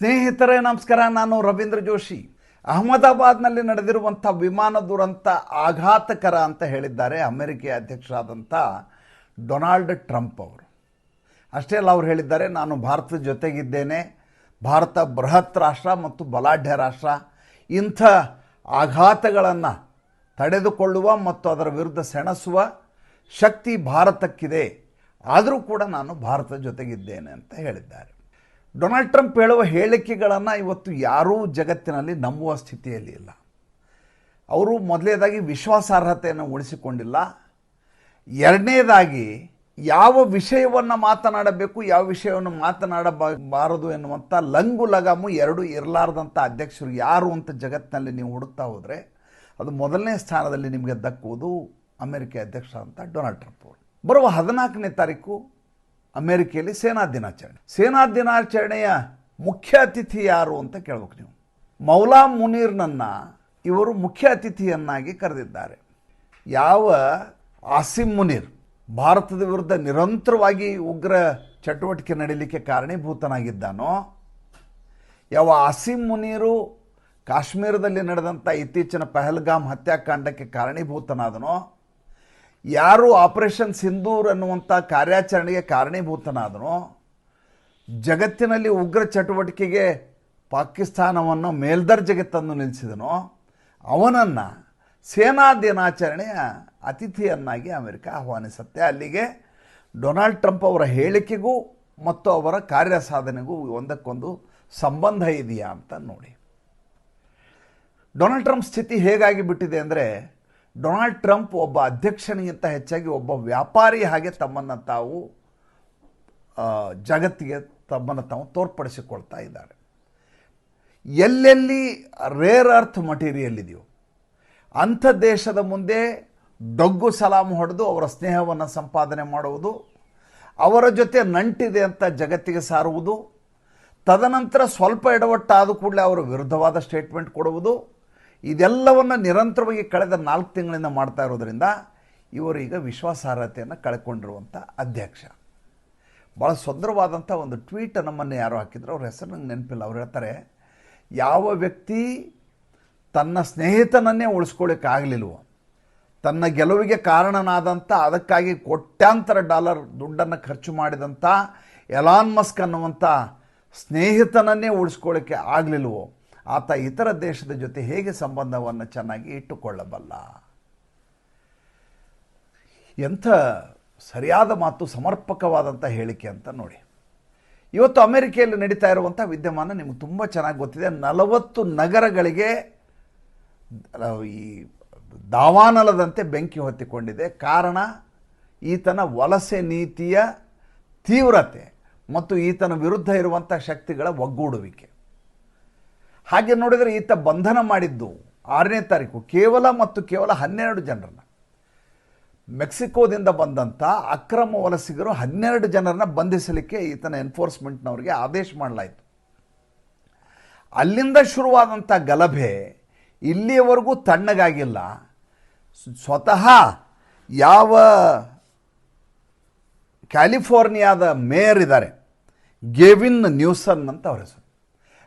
ಸ್ನೇಹಿತರೇ, ನಮಸ್ಕಾರ. ನಾನು ರವೀಂದ್ರ ಜೋಶಿ. ಅಹಮದಾಬಾದ್ನಲ್ಲಿ ನಡೆದಿರುವಂಥ ವಿಮಾನ ದುರಂತ ಆಘಾತಕರ ಅಂತ ಹೇಳಿದ್ದಾರೆ ಅಮೆರಿಕ ಅಧ್ಯಕ್ಷರಾದಂಥ ಡೊನಾಲ್ಡ್ ಟ್ರಂಪ್ ಅವರು. ಅಷ್ಟೇ ಅಲ್ಲ, ಅವ್ರು ಹೇಳಿದ್ದಾರೆ, ನಾನು ಭಾರತದ ಜೊತೆಗಿದ್ದೇನೆ. ಭಾರತ ಬೃಹತ್ ರಾಷ್ಟ್ರ ಮತ್ತು ಬಲಾಢ್ಯ ರಾಷ್ಟ್ರ. ಇಂಥ ಆಘಾತಗಳನ್ನು ತಡೆದುಕೊಳ್ಳುವ ಮತ್ತು ಅದರ ವಿರುದ್ಧ ಸೆಣಸುವ ಶಕ್ತಿ ಭಾರತಕ್ಕಿದೆ. ಆದರೂ ಕೂಡ ನಾನು ಭಾರತದ ಜೊತೆಗಿದ್ದೇನೆ ಅಂತ ಹೇಳಿದ್ದಾರೆ. ಡೊನಾಲ್ಡ್ ಟ್ರಂಪ್ ಹೇಳುವ ಹೇಳಿಕೆಗಳನ್ನು ಇವತ್ತು ಯಾರೂ ಜಗತ್ತಿನಲ್ಲಿ ನಂಬುವ ಸ್ಥಿತಿಯಲ್ಲಿ ಇಲ್ಲ. ಅವರು ಮೊದಲನೇದಾಗಿ ವಿಶ್ವಾಸಾರ್ಹತೆಯನ್ನು ಉಳಿಸಿಕೊಂಡಿಲ್ಲ. ಎರಡನೇದಾಗಿ ಯಾವ ವಿಷಯವನ್ನು ಮಾತನಾಡಬೇಕು, ಯಾವ ವಿಷಯವನ್ನು ಮಾತನಾಡಬಾರದು ಎನ್ನುವಂಥ ಲಂಗು ಲಗಾಮು ಎರಡು ಇರಲಾರ್ದಂಥ ಅಧ್ಯಕ್ಷರು ಯಾರು ಅಂತ ಜಗತ್ತಿನಲ್ಲಿ ನೀವು ಹುಡುಕ್ತಾ ಹೋದರೆ ಅದು ಮೊದಲನೇ ಸ್ಥಾನದಲ್ಲಿ ನಿಮಗೆ ದಕ್ಕುವುದು ಅಮೆರಿಕ ಅಧ್ಯಕ್ಷ ಅಂತ ಡೊನಾಲ್ಡ್ ಟ್ರಂಪ್ ಅವರು. ಬರುವ ಹದಿನಾಲ್ಕನೇ ತಾರೀಕು ಅಮೆರಿಕೆಯಲ್ಲಿ ಸೇನಾ ದಿನಾಚರಣೆ. ಸೇನಾ ದಿನಾಚರಣೆಯ ಮುಖ್ಯ ಅತಿಥಿ ಯಾರು ಅಂತ ಕೇಳ್ಬೇಕು ನೀವು. ಮೌಲಾ ಮುನೀರ್ನನ್ನು ಇವರು ಮುಖ್ಯ ಅತಿಥಿಯನ್ನಾಗಿ ಕರೆದಿದ್ದಾರೆ. ಯಾವ ಆಸಿಮ್ ಮುನೀರ್ ಭಾರತದ ವಿರುದ್ಧ ನಿರಂತರವಾಗಿ ಉಗ್ರ ಚಟುವಟಿಕೆ ನಡೀಲಿಕ್ಕೆ ಕಾರಣೀಭೂತನಾಗಿದ್ದಾನೋ, ಯಾವ ಆಸಿಮ್ ಮುನೀರು ಕಾಶ್ಮೀರದಲ್ಲಿ ನಡೆದಂಥ ಇತ್ತೀಚಿನ ಪಹಲ್ಗಾಮ್ ಹತ್ಯಾಕಾಂಡಕ್ಕೆ ಕಾರಣೀಭೂತನಾದನೋ ಯಾರು ಆಪರೇಷನ್ ಸಿಂಧೂರ್ ಅನ್ನುವಂಥ ಕಾರ್ಯಾಚರಣೆಗೆ ಕಾರಣೀಭೂತನಾದನೋ, ಜಗತ್ತಿನಲ್ಲಿ ಉಗ್ರ ಚಟುವಟಿಕೆಗೆ ಪಾಕಿಸ್ತಾನವನ್ನು ಮೇಲ್ದರ್ಜೆಗೆ ತಂದು ನಿಲ್ಲಿಸಿದನೋ, ಅವನನ್ನು ಸೇನಾ ದಿನಾಚರಣೆಯ ಅತಿಥಿಯನ್ನಾಗಿ ಅಮೆರಿಕ ಆಹ್ವಾನಿಸುತ್ತೆ. ಅಲ್ಲಿಗೆ ಡೊನಾಲ್ಡ್ ಟ್ರಂಪ್ ಅವರ ಹೇಳಿಕೆಗೂ ಮತ್ತು ಅವರ ಕಾರ್ಯ ಸಾಧನೆಗೂ ಒಂದಕ್ಕೊಂದು ಸಂಬಂಧ ಇದೆಯಾ ಅಂತ ನೋಡಿ. ಡೊನಾಲ್ಡ್ ಟ್ರಂಪ್ ಸ್ಥಿತಿ ಹೇಗಾಗಿ ಬಿಟ್ಟಿದೆ ಅಂದರೆ ಡೊನಾಲ್ಡ್ ಟ್ರಂಪ್ ಒಬ್ಬ ಅಧ್ಯಕ್ಷನಿಗಿಂತ ಹೆಚ್ಚಾಗಿ ಒಬ್ಬ ವ್ಯಾಪಾರಿ ಹಾಗೆ ತಮ್ಮನ್ನು ತಾವು ಜಗತ್ತಿಗೆ ತಮ್ಮನ್ನು ತಾವು ತೋರ್ಪಡಿಸಿಕೊಳ್ತಾ ಇದ್ದಾರೆ. ಎಲ್ಲೆಲ್ಲಿ ರೇರ್ ಅರ್ಥ್ ಮಟೀರಿಯಲ್ ಇದೆಯೋ, ಅಂಥ ದೇಶದ ಮುಂದೆ ಡೊಗ್ಗು ಸಲಾಮ್ ಹೊಡೆದು ಅವರ ಸ್ನೇಹವನ್ನು ಸಂಪಾದನೆ ಮಾಡುವುದು, ಅವರ ಜೊತೆ ನಂಟಿದೆ ಅಂತ ಜಗತ್ತಿಗೆ ಸಾರುವುದು, ತದನಂತರ ಸ್ವಲ್ಪ ಎಡವಟ್ಟಾದ ಕೂಡಲೇ ಅವರ ವಿರುದ್ಧವಾದ ಸ್ಟೇಟ್ಮೆಂಟ್ ಕೊಡುವುದು ಇದೆಲ್ಲವನ್ನು ನಿರಂತರವಾಗಿ ಕಳೆದ ನಾಲ್ಕು ತಿಂಗಳಿಂದ ಮಾಡ್ತಾ ಇರೋದರಿಂದ ಇವರು ಈಗ ವಿಶ್ವಾಸಾರ್ಹತೆಯನ್ನು ಕಳ್ಕೊಂಡಿರುವಂಥ ಅಧ್ಯಕ್ಷ. ಭಾಳ ಸುಂದರವಾದಂಥ ಒಂದು ಟ್ವೀಟ್ ನಮ್ಮನ್ನು ಯಾರು ಹಾಕಿದ್ರು. ಅವ್ರ ಹೆಸರು ನಂಗೆ ನೆನಪಿಲ್ಲ. ಅವ್ರು ಹೇಳ್ತಾರೆ, ಯಾವ ವ್ಯಕ್ತಿ ತನ್ನ ಸ್ನೇಹಿತನನ್ನೇ ಉಳಿಸ್ಕೊಳ್ಳಿಕ್ಕಾಗಲಿಲ್ವೋ ತನ್ನ ಗೆಲುವಿಗೆ ಕಾರಣನಾದಂಥ ಅದಕ್ಕಾಗಿ ಕೋಟ್ಯಾಂತರ ಡಾಲರ್ ದುಡ್ಡನ್ನು ಖರ್ಚು ಮಾಡಿದಂಥ ಎಲಾನ್ ಮಸ್ಕ್ ಅನ್ನುವಂಥ ಸ್ನೇಹಿತನನ್ನೇ ಉಳಿಸ್ಕೊಳ್ಳಿಕ್ಕೆ ಆಗಲಿಲ್ವೋ ಆತ ಇತರ ದೇಶದ ಜೊತೆ ಹೇಗೆ ಸಂಬಂಧವನ್ನು ಚೆನ್ನಾಗಿ ಇಟ್ಟುಕೊಳ್ಳಬಲ್ಲ? ಎಂಥ ಸರಿಯಾದ ಮಾತು, ಸಮರ್ಪಕವಾದಂಥ ಹೇಳಿಕೆ ಅಂತ ನೋಡಿ. ಇವತ್ತು ಅಮೆರಿಕೆಯಲ್ಲಿ ನಡೀತಾ ಇರುವಂಥ ವಿದ್ಯಮಾನ ನಿಮಗೆ ತುಂಬ ಚೆನ್ನಾಗಿ ಗೊತ್ತಿದೆ. ನಲವತ್ತು ನಗರಗಳಿಗೆ ಈ ದಾವಾನಲದಂತೆ ಬೆಂಕಿ ಹೊತ್ತಿಕೊಂಡಿದೆ. ಕಾರಣ, ಈತನ ವಲಸೆ ನೀತಿಯ ತೀವ್ರತೆ ಮತ್ತು ಈತನ ವಿರುದ್ಧ ಇರುವಂಥ ಶಕ್ತಿಗಳ ಒಗ್ಗೂಡುವಿಕೆ. ಹಾಗೆ ನೋಡಿದರೆ ಈತ ಬಂಧನ ಮಾಡಿದ್ದು ಆರನೇ ತಾರೀಕು, ಕೇವಲ ಮತ್ತು ಕೇವಲ ಹನ್ನೆರಡು ಜನರನ್ನು. ಮೆಕ್ಸಿಕೋದಿಂದ ಬಂದಂಥ ಅಕ್ರಮ ವಲಸಿಗರು ಹನ್ನೆರಡು ಜನರನ್ನ ಬಂಧಿಸಲಿಕ್ಕೆ ಈತನ ಎನ್ಫೋರ್ಸ್ಮೆಂಟ್ನವರಿಗೆ ಆದೇಶ ಮಾಡಲಾಯಿತು. ಅಲ್ಲಿಂದ ಶುರುವಾದಂಥ ಗಲಭೆ ಇಲ್ಲಿಯವರೆಗೂ ತಣ್ಣಗಾಗಿಲ್ಲ. ಸ್ವತಃ ಯಾವ ಕ್ಯಾಲಿಫೋರ್ನಿಯಾದ ಮೇಯರ್ ಇದ್ದಾರೆ, ಗೇವಿನ್ ನ್ಯೂಸನ್ ಅಂತ ಅವರ ಹೆಸರು.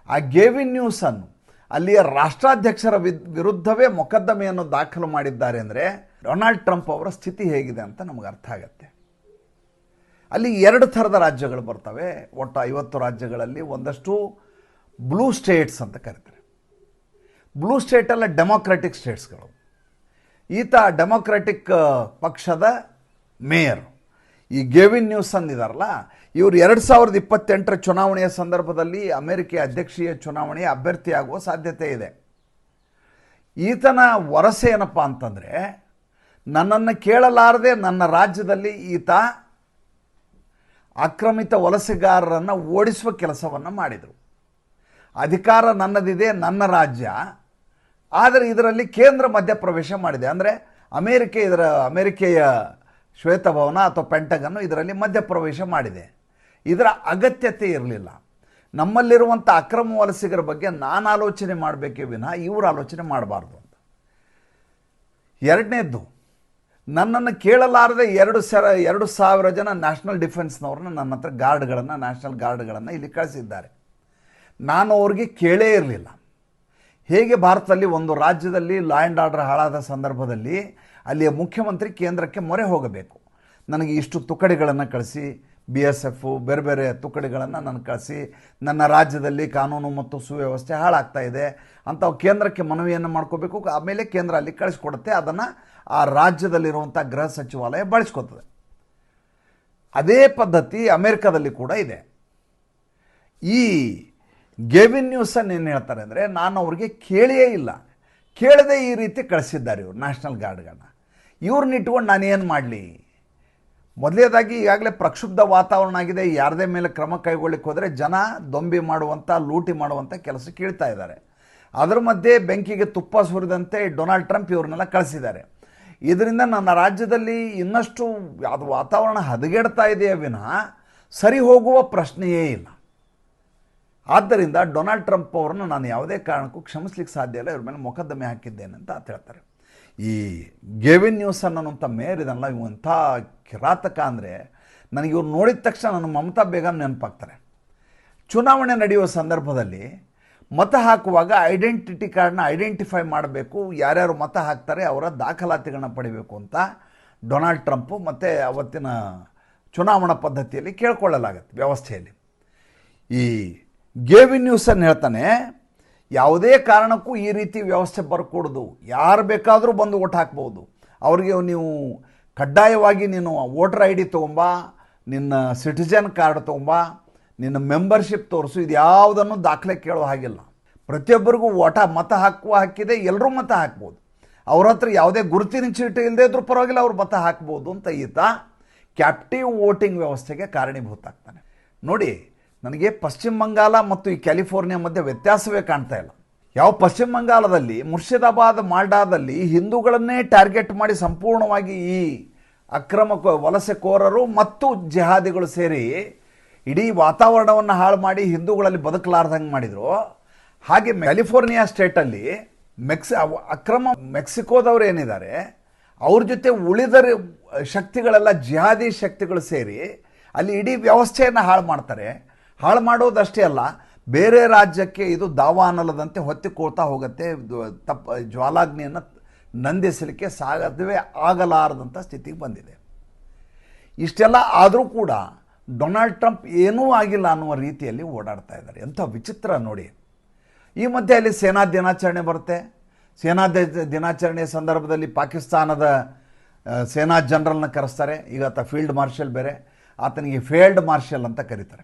ಆ ಗೇವಿನ್ ನ್ಯೂಸನ್ನು ಅಲ್ಲಿಯ ರಾಷ್ಟ್ರಾಧ್ಯಕ್ಷರ ವಿರುದ್ಧವೇ ಮೊಕದ್ದಮೆಯನ್ನು ದಾಖಲು ಮಾಡಿದ್ದಾರೆ ಅಂದರೆ ಡೊನಾಲ್ಡ್ ಟ್ರಂಪ್ ಅವರ ಸ್ಥಿತಿ ಹೇಗಿದೆ ಅಂತ ನಮಗೆ ಅರ್ಥ ಆಗತ್ತೆ. ಅಲ್ಲಿ ಎರಡು ಥರದ ರಾಜ್ಯಗಳು ಬರ್ತವೆ. ಒಟ್ಟು ಐವತ್ತು ರಾಜ್ಯಗಳಲ್ಲಿ ಒಂದಷ್ಟು ಬ್ಲೂ ಸ್ಟೇಟ್ಸ್ ಅಂತ ಕರೀತಾರೆ. ಬ್ಲೂ ಸ್ಟೇಟಲ್ಲ ಡೆಮೋಕ್ರೆಟಿಕ್ ಸ್ಟೇಟ್ಸ್ಗಳು. ಈತ ಡೆಮೋಕ್ರೆಟಿಕ್ ಪಕ್ಷದ ಮೇಯರ್. ಈ ಗೇವಿನ್ ನ್ಯೂಸ್ ಅಂದಿದಾರಲ್ಲ, ಇವರು ಎರಡು ಸಾವಿರದ ಇಪ್ಪತ್ತೆಂಟರ ಚುನಾವಣೆಯ ಸಂದರ್ಭದಲ್ಲಿ ಅಮೆರಿಕೆಯ ಅಧ್ಯಕ್ಷೀಯ ಚುನಾವಣೆಯ ಅಭ್ಯರ್ಥಿಯಾಗುವ ಸಾಧ್ಯತೆ ಇದೆ. ಈತನ ವರಸೆ ಏನಪ್ಪ ಅಂತಂದರೆ, ನನ್ನನ್ನು ಕೇಳಲಾರದೆ ನನ್ನ ರಾಜ್ಯದಲ್ಲಿ ಈತ ಆಕ್ರಮಿತ ವಲಸೆಗಾರರನ್ನು ಓಡಿಸುವ ಕೆಲಸವನ್ನು ಮಾಡಿದರು. ಅಧಿಕಾರ ನನ್ನದಿದೆ, ನನ್ನ ರಾಜ್ಯ. ಆದರೆ ಇದರಲ್ಲಿ ಕೇಂದ್ರ ಮಧ್ಯಪ್ರವೇಶ ಮಾಡಿದೆ. ಅಂದರೆ ಅಮೇರಿಕೆ ಇದರ, ಅಮೇರಿಕೆಯ ಶ್ವೇತಭವನ ಅಥವಾ ಪೆಂಟಗನ್ನು ಇದರಲ್ಲಿ ಮಧ್ಯಪ್ರವೇಶ ಮಾಡಿದೆ. ಇದರ ಅಗತ್ಯತೆ ಇರಲಿಲ್ಲ. ನಮ್ಮಲ್ಲಿರುವಂಥ ಅಕ್ರಮ ವಲಸಿಗರ ಬಗ್ಗೆ ನಾನು ಆಲೋಚನೆ ಮಾಡಬೇಕೇ ವಿನಃ ಇವರು ಆಲೋಚನೆ ಮಾಡಬಾರ್ದು ಅಂತ. ಎರಡನೇದ್ದು, ನನ್ನನ್ನು ಕೇಳಲಾರದೆ ಎರಡು ಸರ, ಎರಡು ಸಾವಿರ ಜನ ನ್ಯಾಷನಲ್ ಡಿಫೆನ್ಸ್ನವ್ರನ್ನ ನನ್ನ ಹತ್ರ ಗಾರ್ಡ್ಗಳನ್ನು, ನ್ಯಾಷನಲ್ ಗಾರ್ಡ್ಗಳನ್ನು ಇಲ್ಲಿ ಕಳಿಸಿದ್ದಾರೆ. ನಾನು ಅವ್ರಿಗೆ ಕೇಳೇ ಇರಲಿಲ್ಲ. ಹೇಗೆ ಭಾರತದಲ್ಲಿ ಒಂದು ರಾಜ್ಯದಲ್ಲಿ ಲಾ ಆ್ಯಂಡ್ ಆರ್ಡರ್ ಹಾಳಾದ ಸಂದರ್ಭದಲ್ಲಿ ಅಲ್ಲಿಯ ಮುಖ್ಯಮಂತ್ರಿ ಕೇಂದ್ರಕ್ಕೆ ಮೊರೆ ಹೋಗಬೇಕು. ನನಗೆ ಇಷ್ಟು ತುಕಡಿಗಳನ್ನು ಕಳಿಸಿ ಬಿ ಎಸ್ ಎಫು ಬೇರೆ ಬೇರೆ ತುಕಡಿಗಳನ್ನು ನಾನು ಕಳಿಸಿ, ನನ್ನ ರಾಜ್ಯದಲ್ಲಿ ಕಾನೂನು ಮತ್ತು ಸುವ್ಯವಸ್ಥೆ ಹಾಳಾಗ್ತಾ ಇದೆ ಅಂತ ಕೇಂದ್ರಕ್ಕೆ ಮನವಿಯನ್ನು ಮಾಡ್ಕೋಬೇಕು, ಆಮೇಲೆ ಕೇಂದ್ರ ಅಲ್ಲಿ ಕಳಿಸ್ಕೊಡುತ್ತೆ, ಅದನ್ನು ಆ ರಾಜ್ಯದಲ್ಲಿರುವಂಥ ಗೃಹ ಸಚಿವಾಲಯ ಬಳಸ್ಕೊತದೆ. ಅದೇ ಪದ್ಧತಿ ಅಮೆರಿಕದಲ್ಲಿ ಕೂಡ ಇದೆ. ಈ ಗೆವಿನ್ ನ್ಯೂಸನ್ನು ಏನು ಹೇಳ್ತಾರೆ ಅಂದರೆ, ನಾನು ಅವ್ರಿಗೆ ಕೇಳಿಯೇ ಇಲ್ಲ. ಕೇಳದೆ ಈ ರೀತಿ ಕಳಿಸಿದ್ದಾರೆ ಇವರು ನ್ಯಾಷನಲ್ ಗಾರ್ಡ್ಗಳನ್ನ ಇವ್ರನ್ನ ಇಟ್ಕೊಂಡು ನಾನು ಏನು ಮಾಡಲಿ? ಮೊದಲೇದಾಗಿ ಈಗಾಗಲೇ ಪ್ರಕ್ಷುಬ್ಧ ವಾತಾವರಣ ಆಗಿದೆ. ಯಾರದೇ ಮೇಲೆ ಕ್ರಮ ಕೈಗೊಳ್ಳಿಕ್ಕೆ ಹೋದರೆ ಜನ ದೊಂಬಿ ಮಾಡುವಂಥ ಲೂಟಿ ಮಾಡುವಂಥ ಕೆಲಸ ಕೇಳ್ತಾ ಇದ್ದಾರೆ. ಅದರ ಮಧ್ಯೆ ಬೆಂಕಿಗೆ ತುಪ್ಪ ಸುರಿದಂತೆ ಡೊನಾಲ್ಡ್ ಟ್ರಂಪ್ ಇವ್ರನ್ನೆಲ್ಲ ಕಳಿಸಿದ್ದಾರೆ. ಇದರಿಂದ ನನ್ನ ರಾಜ್ಯದಲ್ಲಿ ಇನ್ನಷ್ಟು ಅದು ವಾತಾವರಣ ಹದಗೆಡ್ತಾ ಇದೆಯೇ ವಿನಃ ಸರಿ ಹೋಗುವ ಪ್ರಶ್ನೆಯೇ ಇಲ್ಲ. ಆದ್ದರಿಂದ ಡೊನಾಲ್ಡ್ ಟ್ರಂಪ್ ಅವರನ್ನು ನಾನು ಯಾವುದೇ ಕಾರಣಕ್ಕೂ ಕ್ಷಮಿಸ್ಲಿಕ್ಕೆ ಸಾಧ್ಯ ಇಲ್ಲ. ಇವ್ರ ಮೇಲೆ ಮೊಕದ್ದಮೆ ಹಾಕಿದ್ದೇನೆ ಅಂತ ಹೇಳ್ತಾರೆ. ಈ ಗೇವಿನ್ ನ್ಯೂಸ್ ಅನ್ನೋಂಥ ಇದನ್ನ ಇವಂಥ ಕಿರಾತಕ ಅಂದರೆ ನನಗೆ ಇವ್ರು ನೋಡಿದ ತಕ್ಷಣ ನನ್ನ ಮಮತಾ ಬೇಗ ನೆನಪಾಗ್ತಾರೆ. ಚುನಾವಣೆ ನಡೆಯುವ ಸಂದರ್ಭದಲ್ಲಿ ಮತ ಹಾಕುವಾಗ ಐಡೆಂಟಿಟಿ ಕಾರ್ಡ್ನ ಐಡೆಂಟಿಫೈ ಮಾಡಬೇಕು, ಯಾರ್ಯಾರು ಮತ ಹಾಕ್ತಾರೆ ಅವರ ದಾಖಲಾತಿಗಳನ್ನ ಪಡಿಬೇಕು ಅಂತ ಡೊನಾಲ್ಡ್ ಟ್ರಂಪು ಮತ್ತು ಅವತ್ತಿನ ಚುನಾವಣಾ ಪದ್ಧತಿಯಲ್ಲಿ ಕೇಳ್ಕೊಳ್ಳಲಾಗತ್ತೆ ವ್ಯವಸ್ಥೆಯಲ್ಲಿ. ಈ ಗೇವಿನ್ ನ್ಯೂಸನ್ನು ಹೇಳ್ತಾನೆ ಯಾವುದೇ ಕಾರಣಕ್ಕೂ ಈ ರೀತಿ ವ್ಯವಸ್ಥೆ ಬರ್ಕೊಡ್ದು. ಯಾರು ಬೇಕಾದರೂ ಬಂದು ಓಟ್ ಹಾಕ್ಬೋದು. ಅವ್ರಿಗೆ ನೀವು ಕಡ್ಡಾಯವಾಗಿ ನೀನು ವೋಟರ್ ಐ ಡಿ ತೊಗೊಂಬ, ನಿನ್ನ ಸಿಟಿಜನ್ ಕಾರ್ಡ್ ತೊಗೊಂಬ, ನಿನ್ನ ಮೆಂಬರ್ಶಿಪ್ ತೋರಿಸು, ಇದು ಯಾವುದನ್ನು ದಾಖಲೆ ಕೇಳೋ ಹಾಗಿಲ್ಲ. ಪ್ರತಿಯೊಬ್ಬರಿಗೂ ಓಟ ಮತ ಹಾಕುವ ಹಾಕಿದೆ ಎಲ್ಲರೂ ಮತ ಹಾಕ್ಬೋದು. ಅವ್ರ ಹತ್ರ ಯಾವುದೇ ಗುರುತಿನ ಚೀಟಿ ಇಲ್ಲದೆ ಇದ್ರೂ ಪರವಾಗಿಲ್ಲ, ಅವ್ರು ಮತ ಹಾಕ್ಬೋದು ಅಂತ ಈತ ಕ್ಯಾಪ್ಟಿವ್ ವೋಟಿಂಗ್ ವ್ಯವಸ್ಥೆಗೆ ಕಾರಣೀಭೂತ ಆಗ್ತಾನೆ ನೋಡಿ ನನಗೆ ಪಶ್ಚಿಮ ಬಂಗಾಲ ಮತ್ತು ಈ ಕ್ಯಾಲಿಫೋರ್ನಿಯಾ ಮಧ್ಯೆ ವ್ಯತ್ಯಾಸವೇ ಕಾಣ್ತಾ ಇಲ್ಲ. ಯಾವ ಪಶ್ಚಿಮ ಬಂಗಾಳದಲ್ಲಿ, ಮುರ್ಷಿದಾಬಾದ್, ಮಾಲ್ಡಾದಲ್ಲಿ ಹಿಂದೂಗಳನ್ನೇ ಟಾರ್ಗೆಟ್ ಮಾಡಿ ಸಂಪೂರ್ಣವಾಗಿ ಈ ಅಕ್ರಮ ವಲಸೆ ಕೋರರು ಮತ್ತು ಜಿಹಾದಿಗಳು ಸೇರಿ ಇಡೀ ವಾತಾವರಣವನ್ನು ಹಾಳು ಮಾಡಿ ಹಿಂದೂಗಳಲ್ಲಿ ಬದುಕಲಾರ್ದಂಗೆ ಮಾಡಿದರು. ಹಾಗೆ ಕ್ಯಾಲಿಫೋರ್ನಿಯಾ ಸ್ಟೇಟಲ್ಲಿ ಮೆಕ್ಸ್, ಅಕ್ರಮ ಮೆಕ್ಸಿಕೋದವ್ರು ಏನಿದ್ದಾರೆ, ಅವ್ರ ಜೊತೆ ಉಳಿದ ಶಕ್ತಿಗಳೆಲ್ಲ ಜಿಹಾದಿ ಶಕ್ತಿಗಳು ಸೇರಿ ಅಲ್ಲಿ ಇಡೀ ವ್ಯವಸ್ಥೆಯನ್ನು ಹಾಳು ಮಾಡ್ತಾರೆ. ಹಾಳು ಮಾಡೋದಷ್ಟೇ ಅಲ್ಲ, ಬೇರೆ ರಾಜ್ಯಕ್ಕೆ ಇದು ದಾವಾನಲದಂತೆ ಹೊತ್ತಿಕೊಳ್ತಾ ಹೋಗುತ್ತೆ. ತಪ್ಪ ಜ್ವಾಲಾಗ್ನಿಯನ್ನು ನಂದಿಸಲಿಕ್ಕೆ ಸಾಧ್ಯವೇ ಆಗಲಾರದಂಥ ಸ್ಥಿತಿಗೆ ಬಂದಿದೆ. ಇಷ್ಟೆಲ್ಲ ಆದರೂ ಕೂಡ ಡೊನಾಲ್ಡ್ ಟ್ರಂಪ್ ಏನೂ ಆಗಿಲ್ಲ ಅನ್ನುವ ರೀತಿಯಲ್ಲಿ ಓಡಾಡ್ತಾ ಇದ್ದಾರೆ. ಎಂಥ ವಿಚಿತ್ರ ನೋಡಿ. ಈ ಮಧ್ಯೆ ಅಲ್ಲಿ ಸೇನಾ ದಿನಾಚರಣೆ ಬರುತ್ತೆ. ಸೇನಾ ದಿನಾಚರಣೆ ದಿನಾಚರಣೆಯ ಸಂದರ್ಭದಲ್ಲಿ ಪಾಕಿಸ್ತಾನದ ಸೇನಾ ಜನರಲ್ನ ಕರೆಸ್ತಾರೆ. ಈಗ ಆತ ಫೀಲ್ಡ್ ಮಾರ್ಷಲ್ ಬೇರೆ. ಆತನಿಗೆ ಫೇಲ್ಡ್ ಮಾರ್ಷಲ್ ಅಂತ ಕರೀತಾರೆ.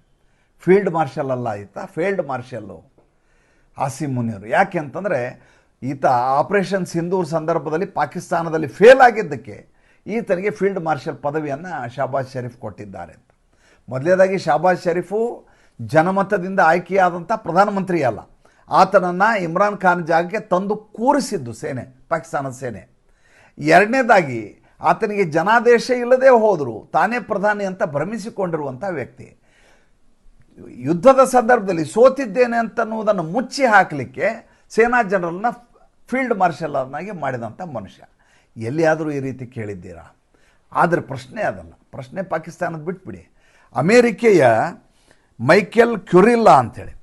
ಫೀಲ್ಡ್ ಮಾರ್ಷಲ್ ಅಲ್ಲ ಈತ, ಫೀಲ್ಡ್ ಮಾರ್ಷಲ್ಲು ಆಸಿಮ್ ಮುನಿಯರು. ಯಾಕೆ ಅಂತಂದರೆ ಈತ ಆಪರೇಷನ್ ಸಿಂಧೂರ್ ಸಂದರ್ಭದಲ್ಲಿ ಪಾಕಿಸ್ತಾನದಲ್ಲಿ ಫೇಲ್ ಆಗಿದ್ದಕ್ಕೆ ಈತನಿಗೆ ಫೀಲ್ಡ್ ಮಾರ್ಷಲ್ ಪದವಿಯನ್ನು ಶಾಬಾಜ್ ಶರೀಫ್ ಕೊಟ್ಟಿದ್ದಾರೆ ಅಂತ. ಮೊದಲನೇದಾಗಿ ಶಾಬಾಜ್ ಶರೀಫು ಜನಮತದಿಂದ ಆಯ್ಕೆಯಾದಂಥ ಪ್ರಧಾನಮಂತ್ರಿ ಅಲ್ಲ. ಆತನನ್ನು ಇಮ್ರಾನ್ ಖಾನ್ ಜಾಗಕ್ಕೆ ತಂದು ಕೂರಿಸಿದ್ದು ಸೇನೆ, ಪಾಕಿಸ್ತಾನದ ಸೇನೆ. ಎರಡನೇದಾಗಿ ಆತನಿಗೆ ಜನಾದೇಶ ಇಲ್ಲದೆ ಹೋದರೂ, ತಾನೇ ಪ್ರಧಾನಿ ಅಂತ ಭ್ರಮಿಸಿಕೊಂಡಿರುವಂಥ ವ್ಯಕ್ತಿ. ಯುದ್ಧದ ಸಂದರ್ಭದಲ್ಲಿ ಸೋತಿದ್ದೇನೆ ಅಂತನ್ನುವುದನ್ನು ಮುಚ್ಚಿ ಹಾಕಲಿಕ್ಕೆ ಸೇನಾ ಜನರಲ್ನ ಫೀಲ್ಡ್ ಮಾರ್ಷಲರ್ನಾಗಿ ಮಾಡಿದಂಥ ಮನುಷ್ಯ. ಎಲ್ಲಿಯಾದರೂ ಈ ರೀತಿ ಕೇಳಿದ್ದೀರಾ? ಆದರೆ ಪ್ರಶ್ನೆ ಅದಲ್ಲ. ಪ್ರಶ್ನೆ ಪಾಕಿಸ್ತಾನದ ಬಿಟ್ಬಿಡಿ. ಅಮೇರಿಕೆಯ ಮೈಕೆಲ್ ಕ್ಯುರಿಲ್ಲಾ ಅಂಥೇಳಿ.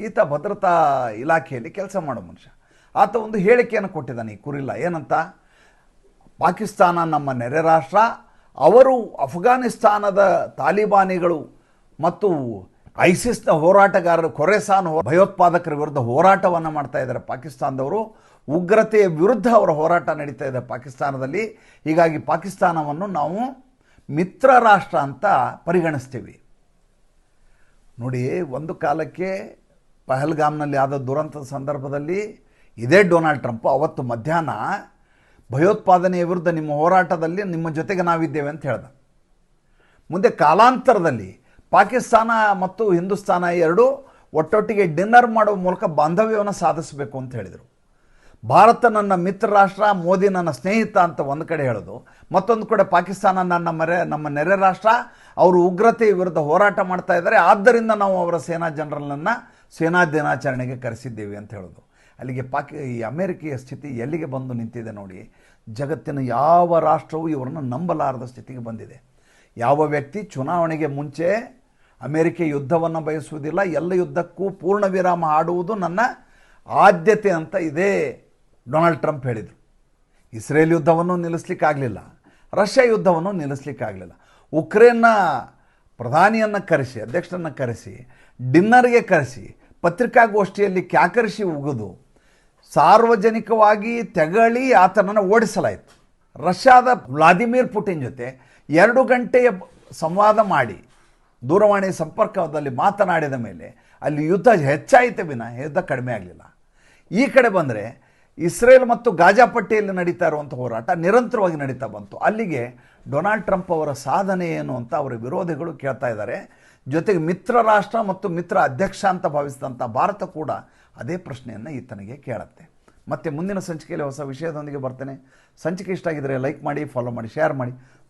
ಈತ ಭದ್ರತಾ ಇಲಾಖೆಯಲ್ಲಿ ಕೆಲಸ ಮಾಡೋ ಮನುಷ್ಯ. ಆತ ಒಂದು ಹೇಳಿಕೆಯನ್ನು ಕೊಟ್ಟಿದ್ದಾನೆ ಈ ಕುರಿಲ್ಲ ಏನಂತ? ಪಾಕಿಸ್ತಾನ ನಮ್ಮ ನೆರೆ ರಾಷ್ಟ್ರ. ಅವರು ಅಫ್ಘಾನಿಸ್ತಾನದ ತಾಲಿಬಾನಿಗಳು ಮತ್ತು ಐಸಿಸ್ನ ಹೋರಾಟಗಾರರು ಕೊರೆಸಾನ್ ಭಯೋತ್ಪಾದಕರ ವಿರುದ್ಧ ಹೋರಾಟವನ್ನು ಮಾಡ್ತಾ ಇದ್ದಾರೆ ಪಾಕಿಸ್ತಾನದವರು. ಉಗ್ರತೆಯ ವಿರುದ್ಧ ಅವರ ಹೋರಾಟ ನಡೀತಾ ಇದೆ ಪಾಕಿಸ್ತಾನದಲ್ಲಿ. ಹೀಗಾಗಿ ಪಾಕಿಸ್ತಾನವನ್ನು ನಾವು ಮಿತ್ರ ರಾಷ್ಟ್ರ ಅಂತ ಪರಿಗಣಿಸ್ತೀವಿ. ನೋಡಿ, ಒಂದು ಕಾಲಕ್ಕೆ ಪಹಲ್ಗಾಮ್ನಲ್ಲಿ ಆದ ದುರಂತದ ಸಂದರ್ಭದಲ್ಲಿ ಇದೇ ಡೊನಾಲ್ಡ್ ಟ್ರಂಪ್ ಅವತ್ತು ಮಧ್ಯಾಹ್ನ ಭಯೋತ್ಪಾದನೆಯ ವಿರುದ್ಧ ನಿಮ್ಮ ಹೋರಾಟದಲ್ಲಿ ನಿಮ್ಮ ಜೊತೆಗೆ ನಾವಿದ್ದೇವೆ ಅಂತ ಹೇಳ್ದ. ಮುಂದೆ ಕಾಲಾಂತರದಲ್ಲಿ ಪಾಕಿಸ್ತಾನ ಮತ್ತು ಹಿಂದೂಸ್ತಾನ ಎರಡು ಒಟ್ಟೊಟ್ಟಿಗೆ ಡಿನ್ನರ್ ಮಾಡುವ ಮೂಲಕ ಬಾಂಧವ್ಯವನ್ನು ಸಾಧಿಸಬೇಕು ಅಂತ ಹೇಳಿದರು. ಭಾರತ ನನ್ನ ಮಿತ್ರ ರಾಷ್ಟ್ರ, ಮೋದಿ ನನ್ನ ಸ್ನೇಹಿತ ಅಂತ ಒಂದು ಕಡೆ ಹೇಳೋದು. ಮತ್ತೊಂದು ಕಡೆ ಪಾಕಿಸ್ತಾನ ನನ್ನ ಮರೆ, ನಮ್ಮ ನೆರೆ ರಾಷ್ಟ್ರ, ಅವರು ಉಗ್ರತೆ ವಿರುದ್ಧ ಹೋರಾಟ ಮಾಡ್ತಾ ಇದ್ದಾರೆ. ಆದ್ದರಿಂದ ನಾವು ಅವರ ಸೇನಾ ಜನರಲನ್ನು ಸೇನಾ ದಿನಾಚರಣೆಗೆ ಕರೆಸಿದ್ದೇವೆ ಅಂತ ಹೇಳೋದು. ಅಲ್ಲಿಗೆ ಪಾಕಿ, ಈ ಅಮೇರಿಕೆಯ ಸ್ಥಿತಿ ಎಲ್ಲಿಗೆ ಬಂದು ನಿಂತಿದೆ ನೋಡಿ. ಜಗತ್ತಿನ ಯಾವ ರಾಷ್ಟ್ರವೂ ಇವರನ್ನು ನಂಬಲಾರದ ಸ್ಥಿತಿಗೆ ಬಂದಿದೆ. ಯಾವ ವ್ಯಕ್ತಿ ಚುನಾವಣೆಗೆ ಮುಂಚೆ ಅಮೆರಿಕ ಯುದ್ಧವನ್ನು ಬಯಸುವುದಿಲ್ಲ, ಎಲ್ಲ ಯುದ್ಧಕ್ಕೂ ಪೂರ್ಣ ವಿರಾಮ ಆಡುವುದು ನನ್ನ ಆದ್ಯತೆ ಅಂತ ಇದೇ ಡೊನಾಲ್ಡ್ ಟ್ರಂಪ್ ಹೇಳಿದರು. ಇಸ್ರೇಲ್ ಯುದ್ಧವನ್ನು ನಿಲ್ಲಿಸ್ಲಿಕ್ಕಾಗಲಿಲ್ಲ, ರಷ್ಯಾ ಯುದ್ಧವನ್ನು ನಿಲ್ಲಿಸ್ಲಿಕ್ಕಾಗಲಿಲ್ಲ. ಉಕ್ರೇನ್ನ ಪ್ರಧಾನಿಯನ್ನು ಕರೆಸಿ, ಅಧ್ಯಕ್ಷರನ್ನು ಕರೆಸಿ, ಡಿನ್ನರ್ಗೆ ಕರೆಸಿ, ಪತ್ರಿಕಾಗೋಷ್ಠಿಯಲ್ಲಿ ಕ್ಯಾಕರಿಸಿ ಉಗಿದು ಸಾರ್ವಜನಿಕವಾಗಿ ತೆಗಳಿ ಆತನನ್ನು ಓಡಿಸಲಾಯಿತು. ರಷ್ಯಾದ ವ್ಲಾದಿಮಿರ್ ಪುಟಿನ್ ಜೊತೆ ಎರಡು ಗಂಟೆಯ ಸಂವಾದ ಮಾಡಿ ದೂರವಾಣಿ ಸಂಪರ್ಕದಲ್ಲಿ ಮಾತನಾಡಿದ ಮೇಲೆ ಅಲ್ಲಿ ಯುದ್ಧ ಹೆಚ್ಚಾಯಿತು ವಿನ, ಯುದ್ಧ ಕಡಿಮೆ ಆಗಲಿಲ್ಲ. ಈ ಕಡೆ ಬಂದರೆ ಇಸ್ರೇಲ್ ಮತ್ತು ಗಾಜಾಪಟ್ಟಿಯಲ್ಲಿ ನಡೀತಾ ಇರುವಂಥ ಹೋರಾಟ ನಿರಂತರವಾಗಿ ನಡೀತಾ ಬಂತು. ಅಲ್ಲಿಗೆ ಡೊನಾಲ್ಡ್ ಟ್ರಂಪ್ ಅವರ ಸಾಧನೆ ಏನು ಅಂತ ಅವರ ವಿರೋಧಿಗಳು ಕೇಳ್ತಾ ಇದ್ದಾರೆ. ಜೊತೆಗೆ ಮಿತ್ರ ರಾಷ್ಟ್ರ ಮತ್ತು ಮಿತ್ರ ಅಧ್ಯಕ್ಷ ಅಂತ ಭಾವಿಸಿದಂಥ ಭಾರತ ಕೂಡ ಅದೇ ಪ್ರಶ್ನೆಯನ್ನು ಈತನಿಗೆ ಕೇಳುತ್ತೆ. ಮತ್ತೆ ಮುಂದಿನ ಸಂಚಿಕೆಯಲ್ಲಿ ಹೊಸ ವಿಷಯದೊಂದಿಗೆ ಬರ್ತೇನೆ. ಸಂಚಿಕೆ ಇಷ್ಟ ಆಗಿದ್ದರೆ ಲೈಕ್ ಮಾಡಿ ಫಾಲೋ ಮಾಡಿ ಶೇರ್ ಮಾಡಿ.